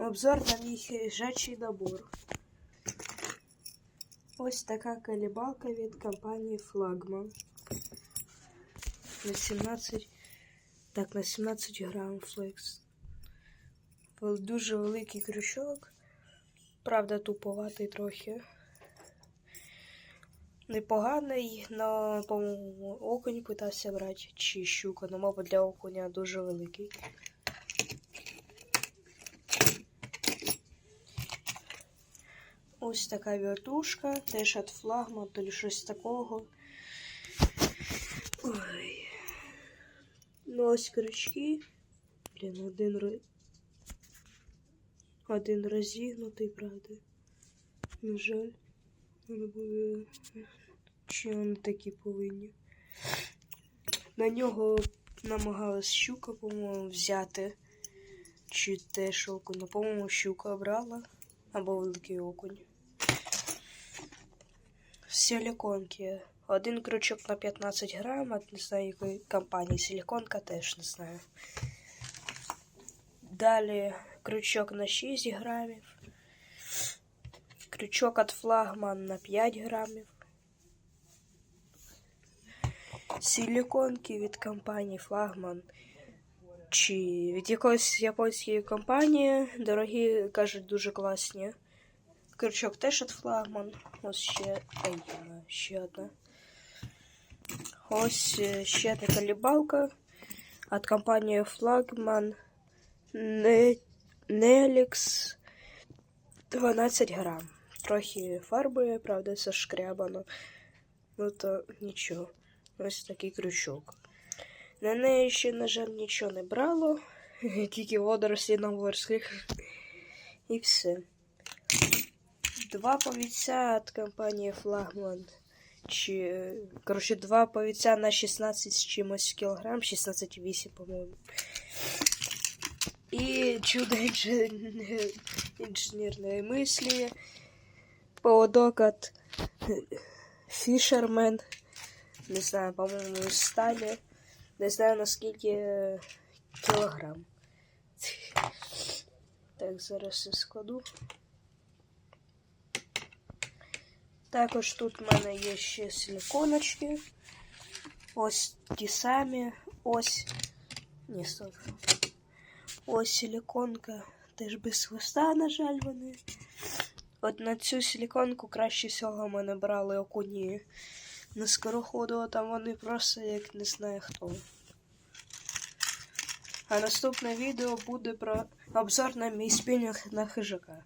Обзор на мій хижачий набор. Ось така калібалка від компанії Flagman. На 17. Так, на 17 грам флекс. Дуже великий крючок. Правда, туповатий трохи. Непоганий, но, по-моєму, окунь питався брати чи щука, но, мабуть, для окуня дуже великий. Ось така вертушка, теж від флагман, то ли щось такого. Ой. Ну ось крючки. Блін, один. Один розігнутий, правда. На жаль. Вони були... Чи вони такі повинні? На нього намагалась щука, по-моєму, взяти. Чи теж окунь. Ну, по-моєму, щука брала. Або великий окунь. Силиконки. Один крючок на 15 грам, от не знаю якої компанії. Силиконка теж не знаю. Далі крючок на 6 грамів. Крючок від флагман на 5 грамів. Силиконки від компанії Флагман. Чи від якоїсь японської компанії. Дорогі, кажуть, дуже класні. Крючок теж від флагман. Ось ще. Ай, ще одна. Ось е, ще одна калібалка від компанії Флагман Не... Нелікс 12 грам. Трохи фарби, правда, зашкрябано. Ну то нічого. Ось такий крючок. На неї ще, на жаль, нічого не брало. Тільки водорослі на морських. І все. Два повіця від компанії Флагман. Чи, коротше, два повіця на 16 з чимось кілограм, 16,8, по-моєму. І чудо інжен- інженерної мислі. Поводок від Фішермен. Не знаю, по-моєму, із сталі. Не знаю наскільки е, кілограм. Так, зараз я складу. Також тут в мене є ще силиконочки. Ось ті самі. Ось. Ні, стоп. Ось силиконка. Теж без хвоста, на жаль, вони. От на цю силиконку краще всього мене брали окуні на скороходу, а там вони просто як не знаю хто. А наступне відео буде про обзор на мій спінінг на хижака.